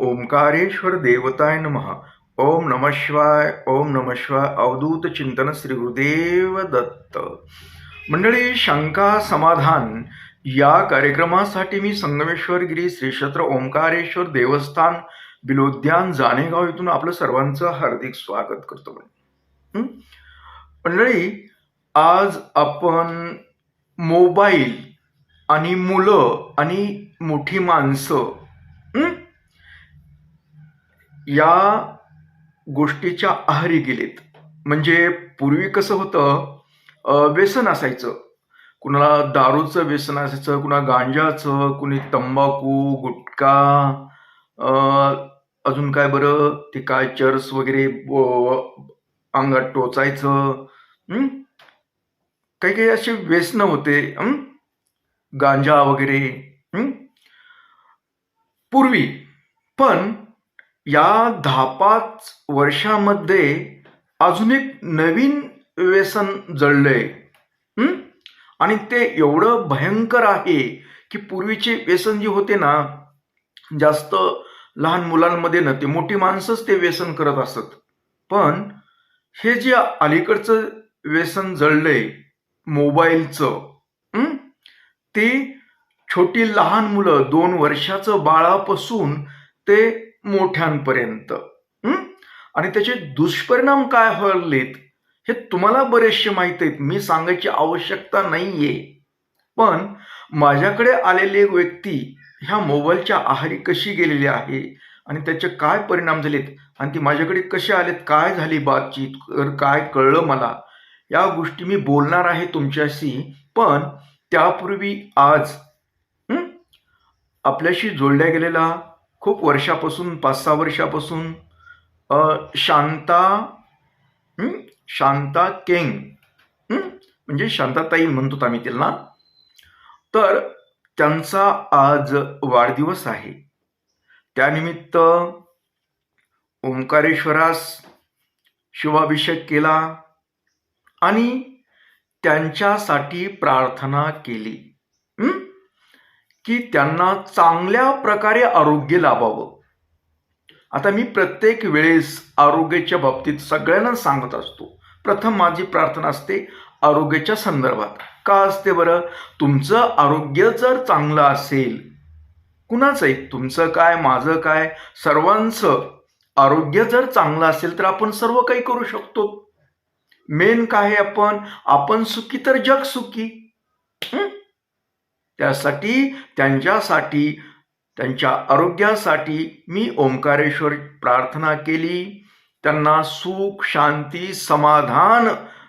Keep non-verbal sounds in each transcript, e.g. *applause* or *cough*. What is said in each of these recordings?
ओंकारेश्वर देवताय नमः। ओम नम शिवाय ओम नम शिवाय अवधूत चिंतन श्री गुरुदेव दत्त। मंडळी शंका समाधान या कार्यक्रमासाठी मी संगमेश्वरगिरी श्री क्षेत्र ओंकारेश्वर देवस्थान बिलोद्यान जाणेगाव इथून आपलं सर्वांचं हार्दिक स्वागत करतो मंडळी आज आपण मोबाईल आणि मुलं आणि मोठी माणसं या गोष्टीच्या आहारी गेलेत. म्हणजे पूर्वी कसं होतं व्यसन असायचं. कुणाला दारूचं व्यसन असायचं कुणा गांजाचं कुणी तंबाखू गुटखा अजून काय बरं ते काय चर्स वगैरे अंगात टोचायचं काही काही असे व्यसन होते गांजा वगैरे पूर्वी. पण या दहा पाच वर्षामध्ये अजून एक नवीन व्यसन जळलंय आहे आणि ते एवढं भयंकर आहे की पूर्वीचे व्यसन जे होते ना जास्त लहान मुलांमध्ये नव्हते मोठी माणसंच ते व्यसन करत असत. पण हे जे अलीकडचं व्यसन जळलंय मोबाईलचं ते छोटी लहान मुलं दोन वर्षाचं बाळापासून ते मोठ्यांपर्यंत. आणि त्याचे दुष्परिणाम काय हळलेत हे तुम्हाला बरेचसे माहीत आहेत. मी सांगायची आवश्यकता नाहीये. पण माझ्याकडे आलेले व्यक्ती ह्या मोबाईलच्या आहारी कशी गेलेली आहे आणि त्याचे काय परिणाम झालेत आणि ती माझ्याकडे कसे आलेत काय झाली बातचीत काय कळलं मला या गोष्टी मी बोलणार आहे तुमच्याशी. पण त्यापूर्वी आज आपल्याशी जोडल्या गेलेला खूप वर्षापासून पाच सहा वर्षापासून शांता शांता केंग. म्हणजे शांताताई म्हणतो आम्ही त्यांना तर त्यांचा आज वाढदिवस आहे. त्यानिमित्त ओंकारेश्वरास शिवाभिषेक केला आणि त्यांच्यासाठी प्रार्थना केली. की त्यांना चांगल्या प्रकारे आरोग्य लाभावं. आता मी प्रत्येक वेळेस आरोग्याच्या बाबतीत सगळ्यांना सांगत असतो. प्रथम माझी प्रार्थना असते आरोग्याच्या संदर्भात. का असते बरं? तुमचं आरोग्य जर चांगलं असेल कुणाचं आहे तुमचं काय? माझं काय? सर्वांचं आरोग्य जर चांगलं असेल तर आपण सर्व काही करू शकतो. मेन काय आहे आपण? आपण सुखी तर जग सुखी. त्यासाठी त्यांच्यासाठी त्यांच्या आरोग्यासाठी मी ओंकारेश्वर प्रार्थना केली. त्यांना सुख शांती समाधान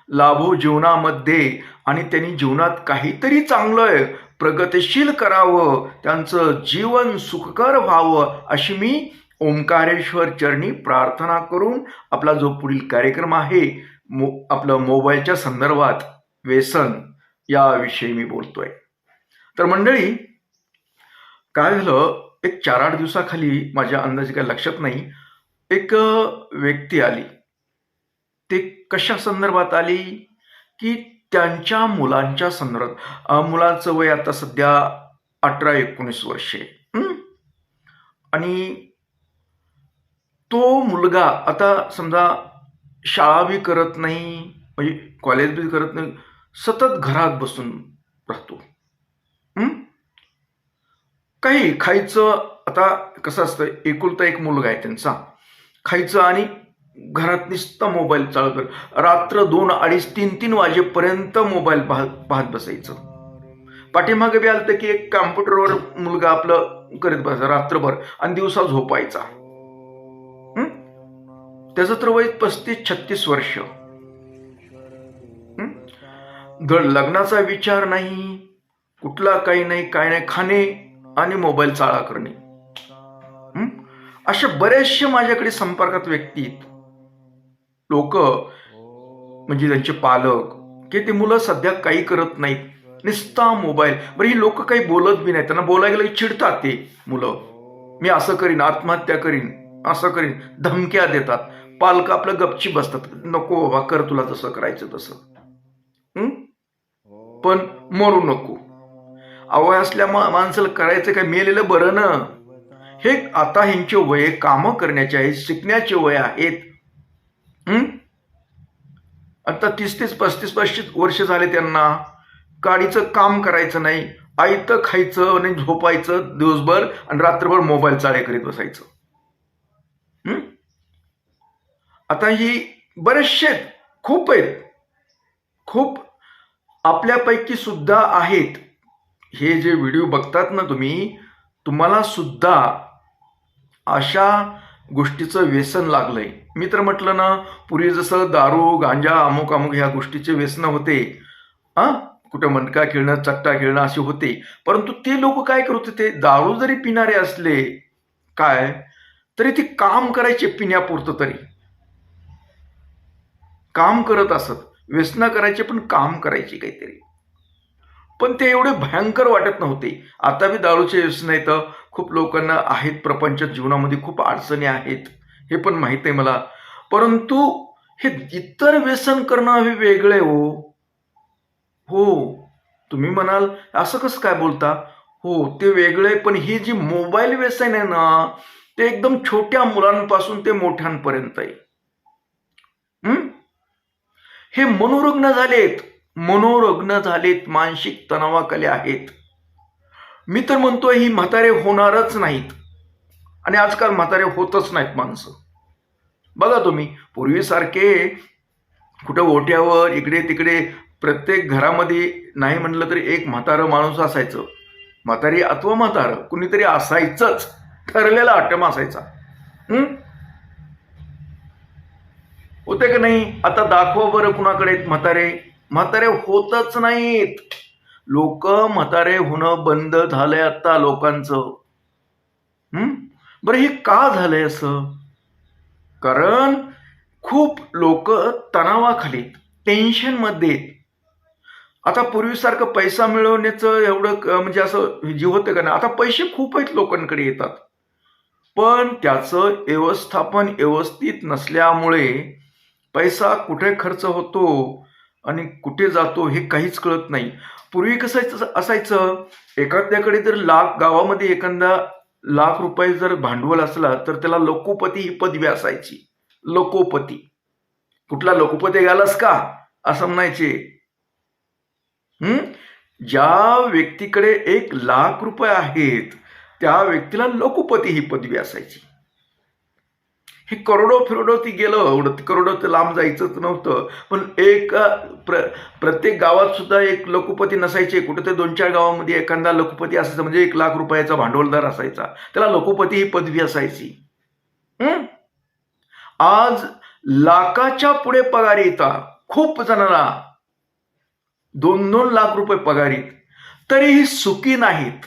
लाभो जीवनामध्ये. आणि त्यांनी जीवनात काहीतरी चांगलं प्रगतिशील करावं. त्यांचं जीवन सुखकर व्हावं अशी मी ओंकारेश्वर चरणी प्रार्थना करून आपला जो पुढील कार्यक्रम आहे मो आपलं मोबाईलच्या संदर्भात व्यसन याविषयी मी बोलतोय. तर मंडळी काय झालं? एक चार आठ दिवसाखाली माझ्या अंदाजे काय लक्षात नाही. एक व्यक्ती आली. ते कशा संदर्भात आली? की त्यांच्या मुलांच्या संदर्भात. मुलांचं वय आता सध्या अठरा एकोणीस वर्षे आणि तो मुलगा आता समजा शाळा बी करत नाही म्हणजे कॉलेज बी करत नाही सतत घरात बसून राहतो. काही खायचं आता कसं असतं एकुलता एक मुलगा आहे त्यांचा. खायचं आणि घरात नुसता मोबाईल चालू कर. रात्र दोन अडीच तीन तीन वाजेपर्यंत मोबाईल पाहत पाहत बसायचं. पाठीमागे बी आलं की एक कॉम्प्युटरवर मुलगा आपलं करत बसायचा रात्रभर आणि दिवसा झोपायचा. त्याचं तर वय पस्तीस छत्तीस वर्ष. धड लग्नाचा विचार नाही. कुठला काही नाही काय नाही खाणे आणि मोबाईल चाळा करणे. असे बरेचसे माझ्याकडे संपर्कात व्यक्ती आहेत. लोक म्हणजे त्यांचे पालक की ते मुलं सध्या काही करत नाहीत. निस्ता मोबाईल. बरं ही लोक काही बोलत बी नाही त्यांना बोलायला गेलं चिडतात ते मुलं. मी असं करीन आत्महत्या करीन असं करीन. धमक्या देतात. पालक आपलं गपची बसतात. नको बाबा कर तुला तसं करायचं तसं. पण मरू नको. अवय असल्या माणसाला करायचं काय? मेलेलं बरं ना. हे आता ह्यांचे वय कामं करण्याचे आहेत शिकण्याचे वय आहेत. आता तीस तीस पस्तीस पस्तीस वर्ष झाले त्यांना. गाडीचं काम करायचं नाही. आयतं खायचं आणि झोपायचं दिवसभर आणि रात्रभर मोबाईल चाळे करीत बसायचं. आता ही बरेचसे आहेत, खूप आहेत. खूप आपल्यापैकी सुद्धा आहेत. हे जे व्हिडिओ बघतात ना तुम्ही तुम्हाला सुद्धा अशा गोष्टीचं व्यसन लागलंय. मी तर म्हटलं ना पूर्वी जसं दारू गांजा अमुक अमुक ह्या गोष्टीचे व्यसन होते. हा कुठं मणका खेळणं चट्टा खेळणं असे होते. परंतु ते लोक काय करत होते? दारू जरी पिणारे असले काय? तरी ते काम करायचे पिण्यापुरतं तरी. काम करत असत. व्यसन करायचे पण काम करायचे काहीतरी. पण ते एवढे भयंकर वाटत नव्हते. आता बी दारूचे व्यसन आहेत खूप लोकांना आहेत. प्रपंच जीवनामध्ये खूप अडचणी आहेत. हे पण माहीत आहे मला. परंतु हे इतर व्यसन करणं हे वेगळे हो. हो. तुम्ही म्हणाल असं कसं काय बोलता? हो ते वेगळे पण ही जी मोबाईल व्यसन आहे ना ते एकदम छोट्या मुलांपासून ते मोठ्यांपर्यंत आहे. हे मनोरुग्ण झालेत. मनोरुग्ण झालेत मानसिक तणावाखाली आहेत. मी तर म्हणतोय ही म्हातारे होणारच नाहीत. आणि आजकाल म्हातारे होतच नाहीत माणसं. बघा तुम्ही पूर्वीसारखे कुठं ओट्यावर इकडे तिकडे प्रत्येक घरामध्ये नाही म्हणलं तरी एक म्हातारं माणूस असायचं. म्हातारी अथवा म्हातारं कुणीतरी असायचंच. ठरलेला आटम असायचा. होते का नाही? आता दाखवा बरं कुणाकडे म्हातारे. म्हातारे होतच नाहीत. लोक म्हातारे होणं बंद झालंय आता लोकांचं. हम्म बरं हे का झालंय असं? कारण खूप लोक तणावाखाली टेन्शनमध्ये मध्ये आता पूर्वीसारखं पैसा मिळवण्याचं एवढं म्हणजे असं जीव होतं का नाही आता पैसे खूप आहेत लोकांकडे येतात. पण त्याचं व्यवस्थापन व्यवस्थित नसल्यामुळे पैसा कुठे खर्च होतो? आणि कुठे जातो हे काहीच कळत नाही. पूर्वी कसं असायचं- एखाद्याकडे जर लाख गावामध्ये एखादा लाख रुपये जर भांडवल असला तर त्याला लोकोपती ही पदवी असायची. लोकोपती कुठला लोकोपती घालास का? असं म्हणायचे. हम्म ज्या व्यक्तीकडे एक लाख रुपये आहेत त्या व्यक्तीला लोकोपती ही पदवी असायची. हे करोडो फिरोडो ती गेलं एवढं करोडो ते लांब जायचंच नव्हतं. पण एक प्र प्रत्येक गावात सुद्धा एक लोकपती नसायचे कुठे ते दोन चार गावामध्ये एखादा लोकपती असायचा म्हणजे एक लाख रुपयाचा भांडवलदार असायचा. त्याला लोकपती ही पदवी असायची. आज लाखाच्या पुढे पगार येतात खूप जणांना. दोन दोन लाख रुपये पगार येत तरीही सुखी नाहीत.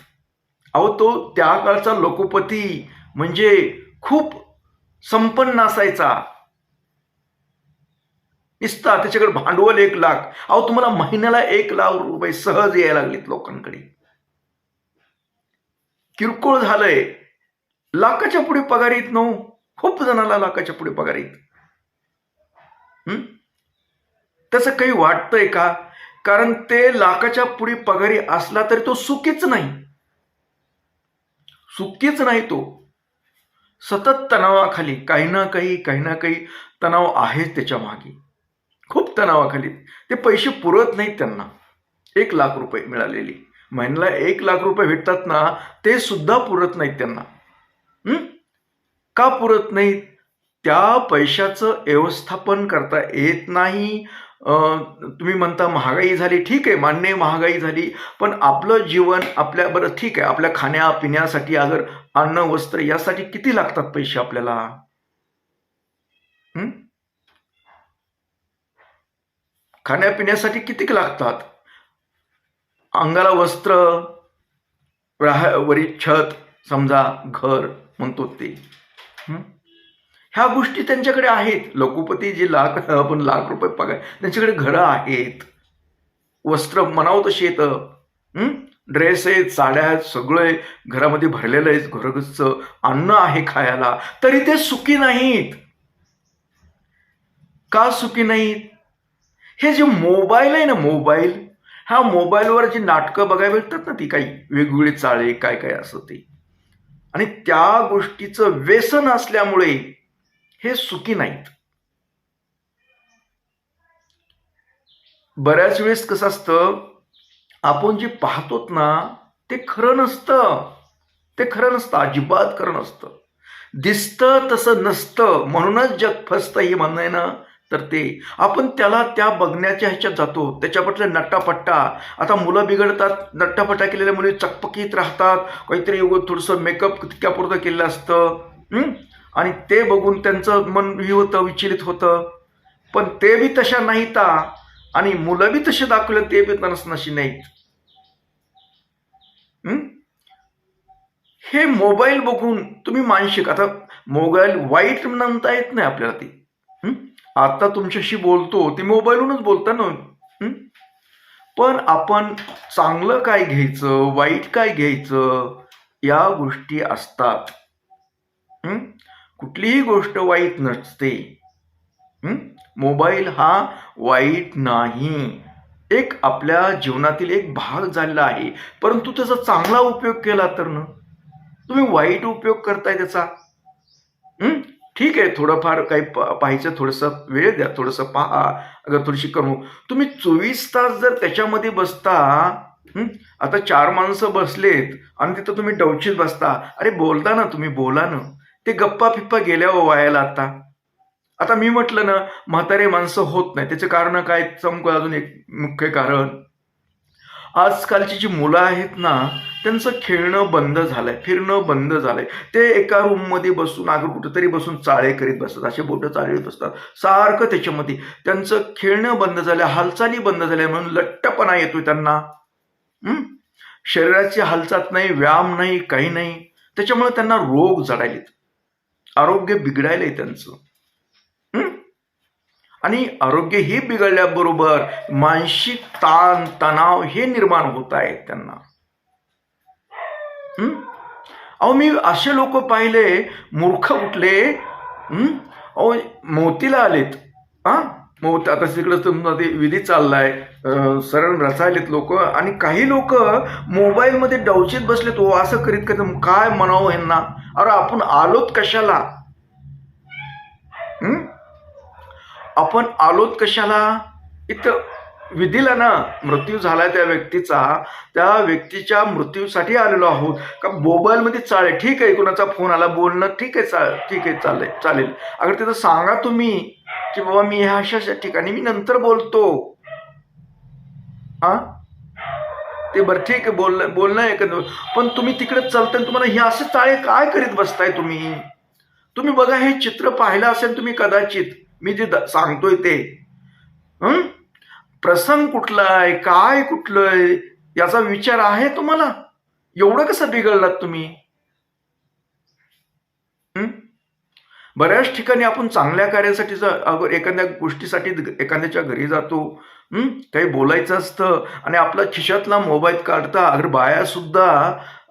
अहो तो त्या काळचा लोकपती म्हणजे खूप संपन्न असायचा. निसता त्याच्याकडे भांडवल एक लाख. अहो तुम्हाला महिन्याला एक लाख रुपये सहज यायला लागलेत लोकांकडे. किरकोळ झालंय. लाखाच्या पुढे पगार येत नऊ खूप जणाला लाखाच्या पुढे पगार येत. हं? तसं काही वाटतंय का? कारण ते लाखाच्या पुढे पगारी असला तरी तो सुखीच नाही. सुखीच नाही तो. सतत तणावाखाली काही ना काही काही ना काही तणाव आहेच त्याच्यामागे. खूप तणावाखाली. ते पैसे पुरत नाहीत त्यांना. एक लाख रुपये मिळालेली. महिन्याला एक लाख रुपये भेटतात ना ते सुद्धा पुरत नाहीत त्यांना. का पुरत नाहीत? त्या पैशाचं व्यवस्थापन करता येत नाही. तुम्ही म्हणता महागाई झाली ठीक आहे मान्य महागाई झाली पण आपलं जीवन आपल्या बरं ठीक आहे आपल्या खाण्यापिण्यासाठी अगर अन्न वस्त्र यासाठी किती लागतात पैसे आपल्याला? खाण्यापिण्यासाठी किती लागतात? अंगाला वस्त्र राहा वरी छत समजा घर म्हणतो ते. हं? ह्या गोष्टी त्यांच्याकडे आहेत. लघुपती जे लाख आपण लाख रुपये पगार त्यांच्याकडे घरं आहेत. वस्त्र म्हणावं तशी येतं. ड्रेस आहेत साड्या आहेत सगळं आहे. घरामध्ये भरलेलं आहे घरगचं अन्न आहे खायला. तरी ते सुखी नाहीत. का सुखी नाहीत? हे जे मोबाईल आहे ना मोबाईल ह्या मोबाईलवर जी नाटकं बघायला भेटतात ना ती काही वेगवेगळी चाळे काय काय असं ते. आणि त्या गोष्टीचं व्यसन असल्यामुळे हे सुखी नाहीत. बऱ्याच वेळेस कसं असतं आपण जे पाहतोत ना ते खरं नसतं. ते खरं नसतं अजिबात खरं नसतं. दिसतं तसं नसतं म्हणूनच जग फसतं हे म्हणणं आहे ना. तर ते आपण त्याला त्या बघण्याच्या ह्याच्यात जातो. त्याच्याबद्दल नट्टापट्टा. आता मुलं बिघडतात नट्टापट्टा केलेल्या मुली चकपकीत राहतात. काहीतरी थोडंसं मेकअप तितक्यापुरतं केलेलं असतं. आणि ते बघून त्यांचं मन हे होतं विचलित होतं. पण ते बी तशा नाहीता आणि मुलं बी तसे दाखवले ते बी नशी नाहीत. हे? मोबाईल बघून तुम्ही मानसिक आता मोबाईल वाईट म्हणता येत नाही आपल्याला ते. आता तुमच्याशी बोलतो ते मोबाईलवरूनच बोलता ना. पण आपण चांगलं काय घ्यायचं वाईट काय घ्यायचं या गोष्टी असतात. कुठलीही गोष्ट वाईट नसते. मोबाईल हा वाईट नाही. एक आपल्या जीवनातील एक भाग झालेला आहे. परंतु त्याचा चांगला उपयोग केला तर ना? तुम्ही वाईट उपयोग करताय त्याचा. ठीक आहे थोडंफार काही पाहायचं थोडंसं वेळ द्या थोडंसं पहा. अगर थोडीशी करू. तुम्ही चोवीस तास जर त्याच्यामध्ये बसता आता चार माणसं बसलेत आणि तिथं तुम्ही डवचीत बसता. अरे बोलता ना तुम्ही बोला ना. ते गप्पा फिप्पा गेल्या हो व्हायला आता. आता मी म्हटलं ना म्हातारे माणसं होत नाही त्याचं कारण काय? चमक अजून एक मुख्य कारण. आजकालची जी मुलं आहेत ना त्यांचं खेळणं बंद झालंय फिरणं बंद झालंय. ते एका रूममध्ये बसून आग कुठेतरी बसून चाळे करीत बसतात असे बोटं चाळीत बसतात. सारखं त्याच्यामध्ये. त्यांचं खेळणं बंद झालं हालचाली बंद झाल्या म्हणून लट्टपणा येतोय त्यांना. शरीराची हालचाल नाही व्यायाम नाही काही नाही. त्याच्यामुळे त्यांना रोग जडायलेत आरोग्य बिघडायलंय त्यांचं. आणि आरोग्य हे बिघडल्याबरोबर मानसिक ताण तणाव हे निर्माण होत आहेत त्यांना. अहो मी असे लोक पाहिले मूर्ख उठले अहो मोतीला आलेत हा? मग आता तिकडं ते विधी चाललाय सरळ रचायलेत लोक आणि काही लोक मोबाईलमध्ये डवचीत बसलेत हो असं करीत करीत काय म्हणावं यांना अरे आपण आलोत कशाला? आपण आलोत कशाला? इथं विधीला ना मृत्यू झालाय त्या व्यक्तीचा त्या व्यक्तीच्या मृत्यूसाठी आलेलो आहोत. का मोबाईलमध्ये चालेल ठीक आहे कुणाचा फोन आला बोलणं ठीक आहे चालेल ठीक आहे चालेल चालेल. अगर तिथं सांगा तुम्ही की बाबा मी ह्या अशा अशा ठिकाणी मी नंतर बोलतो. हा? ते बरं ठीक आहे बोलणं बोलणं एकंदर पण तुम्ही तिकडे चालताना तुम्हाला हे असे चाळे काय करीत बसताय तुम्ही? तुम्ही बघा हे चित्र पाहिलं असेल तुम्ही कदाचित. मी जे द- सांगतोय ते. प्रसंग कुठला आहे काय कुठलं आहे याचा विचार आहे तुम्हाला? एवढं कसं बिघडलात तुम्ही? बऱ्याच ठिकाणी आपण चांगल्या कार्यासाठी जर एखाद्या गोष्टीसाठी एखाद्याच्या घरी जातो काही बोलायचं असतं आणि आपला खिशातला मोबाईल काढता अगर बाया सुद्धा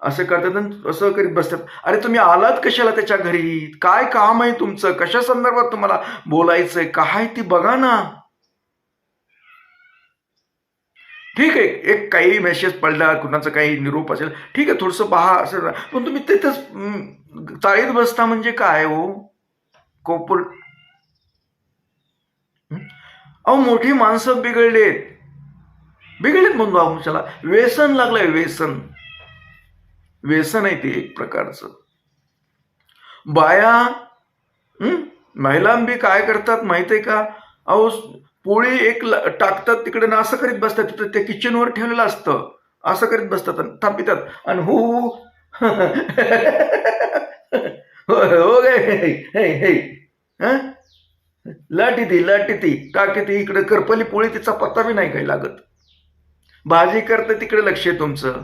असं करतात असं करीत बसतात. अरे तुम्ही आलात कशाला त्याच्या घरी? काय काम आहे तुमचं? कशा संदर्भात तुम्हाला बोलायचं आहे काय ती बघा ना. ठीक आहे एक काही मेसेज पडला कुणाचा काही निरोप असेल ठीक आहे थोडंसं पहा असं पण तुम्ही तिथंच चाळीत बसता म्हणजे काय हो? कोपर अहो मोठी माणसं बिघडलेत. बिघडलेत म्हणतो आपण व्यसन लागलंय व्यसन. व्यसन आहे ते एक प्रकारचं. बाया महिला महिलांबी काय करतात माहीत आहे का? अहो पोळी एक ल- टाकतात तिकडे ना असं करीत बसतात तिथं त्या किचनवर ठेवलेलं असतं. असं करीत बसतात थांबितात. आणि हो. *laughs* हो गे हे हे लाटी ती लाटी ती. टाकी ती इकडे करपली पोळी तिचा पत्ता बी नाही काही लागत. भाजी करते तिकडे लक्ष आहे तुमचं.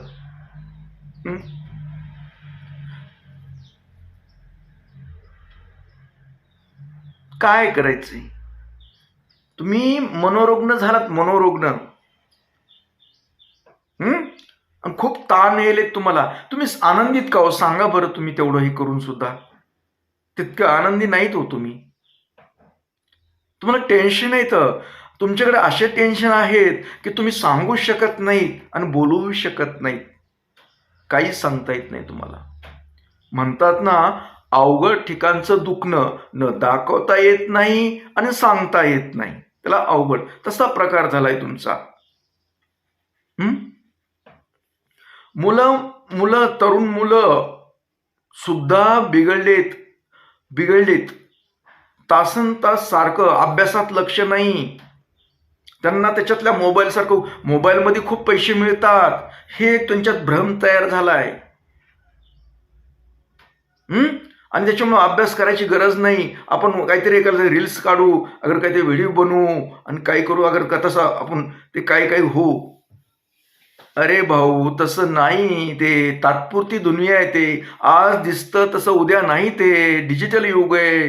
काय करायचंय? तुम्ही मनोरुग्ण झालात मनोरुग्ण. खूप ताण येईल तुम्हाला. तुम्ही आनंदित का हो? सांगा बरं तुम्ही तेवढं हे करून सुद्धा. तितकं आनंदी नाहीत हो तुम्ही. तुम्हाला टेन्शन येतं तुमच्याकडे असे टेन्शन आहेत की तुम्ही सांगू शकत नाहीत आणि बोलवू शकत नाहीत. काही सांगता येत नाही तुम्हाला. म्हणतात ना अवघड ठिकाणचं दुखणं न दाखवता येत नाही आणि सांगता येत नाही. त्याला अवघड. तसा प्रकार झालाय तुमचा. मुलं मुलं तरुण मुलं सुद्धा बिघडलेत. बिघडलेत. तासन तास सारखं अभ्यासात लक्ष नाही. त्यांना त्याच्यातल्या मोबाईलसारखं मोबाईलमध्ये खूप पैसे मिळतात. हे त्यांच्यात भ्रम तयार झालाय. आहे आणि त्याच्यामुळे अभ्यास करायची गरज नाही. आपण काहीतरी एखादं रील्स काढू अगर काहीतरी व्हिडिओ बनवू आणि काही करू अगर का तसं आपण ते काही काही होऊ. अरे भाऊ तसं नाही ते. तात्पुरती दुनिया आहे ते. आज दिसतं तसं उद्या नाही ते. डिजिटल युग आहे.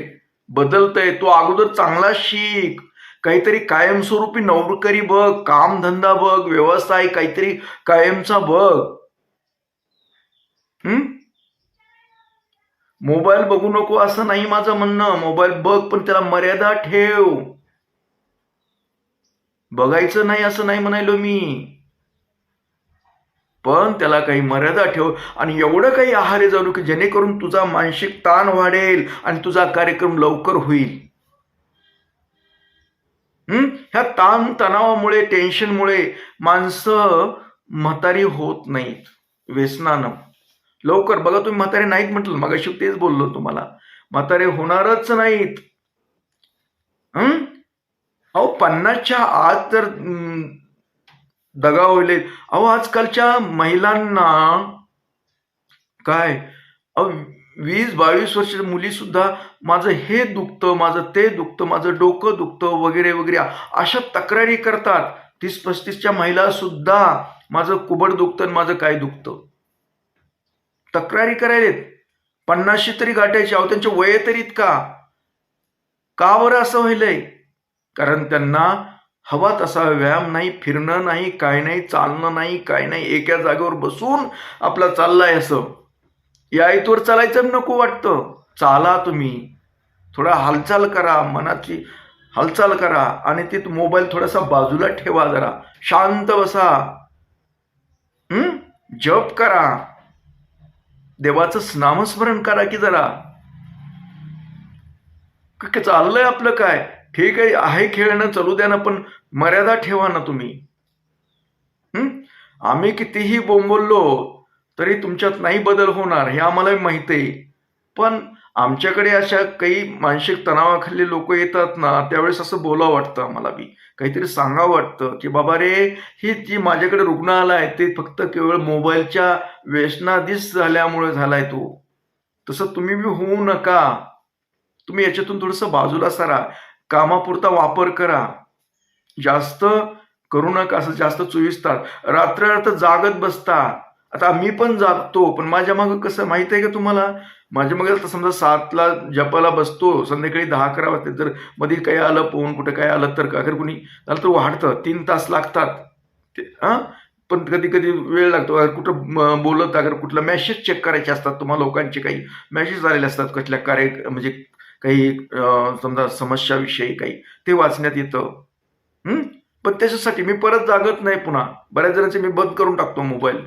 बदलतंय. तो अगोदर चांगला शिक. काहीतरी कायमस्वरूपी नोकरी बघ. कामधंदा बघ. व्यवसाय काहीतरी कायमचा बघ. हम्म मोबाईल बघू नको असं नाही माझं म्हणणं. मोबाईल बघ पण त्याला मर्यादा ठेव. बघायचं नाही असं नाही म्हणायलो मी. पण त्याला काही मर्यादा ठेव आणि एवढं काही आहारे जाऊ की जेणेकरून तुझा मानसिक ताण वाढेल आणि तुझा कार्यक्रम लवकर होईल. हम्म ह्या ताण तणावामुळे टेन्शनमुळे माणसं म्हातारी होत नाहीत व्यसनानं. लवकर बघा तुम्ही म्हातारे नाहीत म्हटलं मग तेच बोललो तुम्हाला. म्हातारे होणारच नाहीत. अहो पन्नासच्या आत जर दगा होईल. अहो आजकालच्या महिलांना काय? अहो वीस बावीस वर्षाच्या मुली सुद्धा माझं हे दुखतं माझं ते दुखतं माझं डोकं दुखतं वगैरे वगैरे. अशा तक्रारी करतात. तीस पस्तीसच्या महिला सुद्धा माझं कुबड दुखतं आणि माझं काय दुखतं? तक्रारी करायलेत. पन्नासशे तरी गाठायची अहो त्यांच्या वय तरी इतका. का बरं असं व्हायलंय? कारण त्यांना हवा तसा व्यायाम नाही फिरणं नाही काय नाही चालणं नाही काय नाही एका जागेवर बसून आपला चाललाय असं. या इथवर चालायचं नको वाटतं. चाला तुम्ही. थोडा हालचाल करा मनाची हालचाल करा आणि ते मोबाईल थोडासा बाजूला ठेवा जरा. शांत बसा. हम्म जप करा. देवाचं नामस्मरण करा की जरा. चाललंय आपलं काय? ठीक आहे आहे खेळणं चालू द्या ना पण मर्यादा ठेवा ना तुम्ही. आम्ही कितीही बोंबललो तरी तुमच्यात नाही बदल होणार हे आम्हाला माहिती आहे. पण आमच्याकडे अशा काही मानसिक तणावाखाली लोक येतात ना त्यावेळेस असं बोलावं वाटतं आम्हाला बी. काहीतरी सांगावं वाटतं की बाबा रे ही जी माझ्याकडे रुग्ण आहे ते फक्त केवळ मोबाईलच्या व्यसनाधीच झाल्यामुळे झालाय तो. तसं तुम्ही बी होऊ नका. तुम्ही याच्यातून थोडंसं बाजूला सारा. कामापुरता वापर करा. जास्त करू नका असं जास्त चुविस्तात रात्र अर्थ जागत बसता. आता मी पण जागतो पण माझ्या मागं कसं माहीत आहे का तुम्हाला? माझ्या मागे आता समजा सातला जपाला बसतो संध्याकाळी दहा अकरा वाजता जर मध्ये काही आलं पोहून कुठं काय आलं तर अगर कुणी झालं तर वाढतं. तीन तास लागतात. ते हां? पण कधी कधी वेळ लागतो. अगर कुठं बोलत अगर कुठलं मॅसेज चेक करायचे असतात तुम्हाला लोकांचे काही मॅसेज आलेले असतात कसल्या कार्य म्हणजे काही समजा समस्याविषयी काही ते वाचण्यात येतं. पण त्याच्यासाठी मी परत जागत नाही पुन्हा. बऱ्याच जणांचे मी बंद करून टाकतो मोबाईल.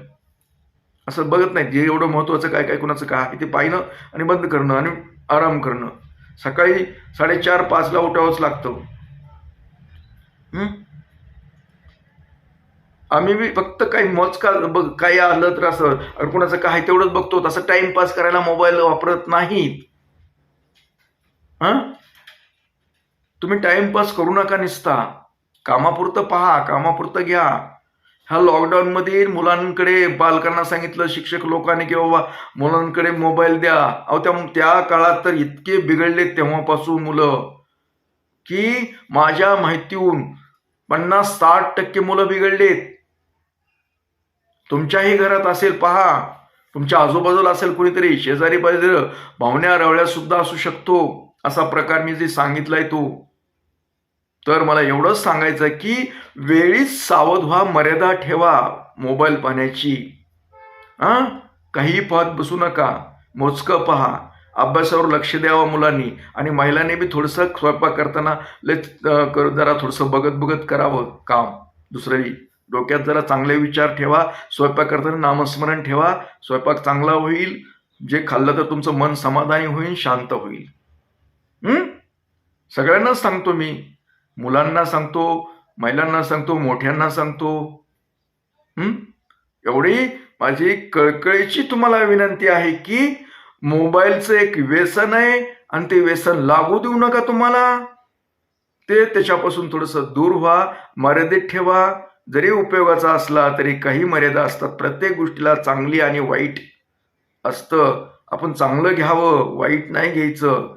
असं बघत नाही जे एवढं महत्त्वाचं काय काय कुणाचं काय आहे ते पाहिणं आणि बंद करणं आणि आराम करणं. सकाळी साडेचार पाचला उठावंच लागतं. आम्ही बी फक्त काही मोजका बघ काही आलं तर असं कुणाचं काय तेवढंच बघतो. तसं टाइमपास करायला मोबाईल वापरत नाहीत. हां? तुम्ही टाइमपास करू नका निसता. कामापुरतं पहा कामापुरतं घ्या. ह्या लॉकडाऊनमध्ये मुलांकडे पालकांना सांगितलं शिक्षक लोकांनी की बाबा मुलांकडे मोबाईल द्या. अहो त्या त्या काळात तर इतके बिघडले तेव्हापासून मुलं. की माझ्या माहितीहून पन्नास साठ टक्के मुलं बिघडलेत. तुमच्याही घरात असेल पहा. तुमच्या आजूबाजूला असेल कुणीतरी शेजारी बाजू भावण्या रवळ्या सुद्धा असू शकतो. असा प्रकार मी जे सांगितलाय तो. तर मला एवढंच सांगायचं की वेळीच सावध व्हा मर्यादा ठेवा मोबाईल पाहण्याची हां काही पाहत बसू नका. मोजकं पहा. अभ्यासावर लक्ष द्यावा मुलांनी. आणि महिलांनी बी थोडंसं स्वयंपाक करताना लय कर जरा थोडंसं बघत बघत करावं काम. दुसरंही डोक्यात जरा चांगले विचार ठेवा. स्वयंपाक करताना नामस्मरण ठेवा. स्वयंपाक चांगला होईल. जे खाल्लं तर तुमचं मन समाधानी होईल शांत होईल. सगळ्यांनाच सांगतो मी. मुलांना सांगतो महिलांना सांगतो मोठ्यांना सांगतो. एवढी माझी कळकळीची तुम्हाला विनंती आहे की मोबाईलचं एक व्यसन आहे आणि ते व्यसन लागू देऊ नका तुम्हाला. ते त्याच्यापासून थोडंसं दूर व्हा मर्यादित ठेवा. जरी उपयोगाचा असला तरी काही मर्यादा असतात. प्रत्येक गोष्टीला चांगली आणि वाईट असतं. आपण चांगलं घ्यावं वाईट नाही घ्यायचं.